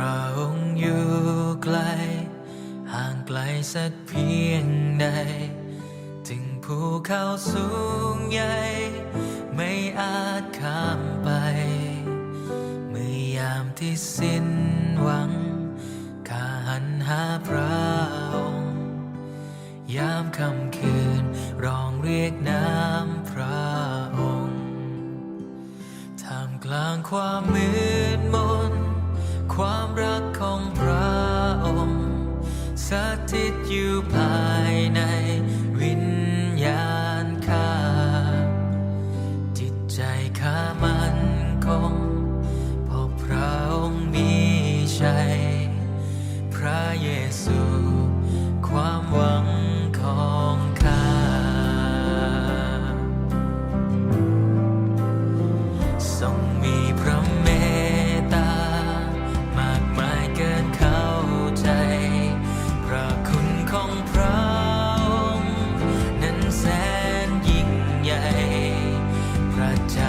ระองค์อยู่ไกล ห่างไกลสักเพียงใด ถึงภูเขาสูงใหญ่ ไม่อาจข้ามไป เมื่อยามที่สิ้นหวังข้าหันหาพระองค์ ยามค่ำคืนร้องเรียกน้ำพระองค์ ท่ามกลางความมืดมน ความรักของพระองค์สถิตอยู่ภายในวิญญาณข้า จิตใจข้ามันคงเพราะพระองค์มีชัย พระเยซู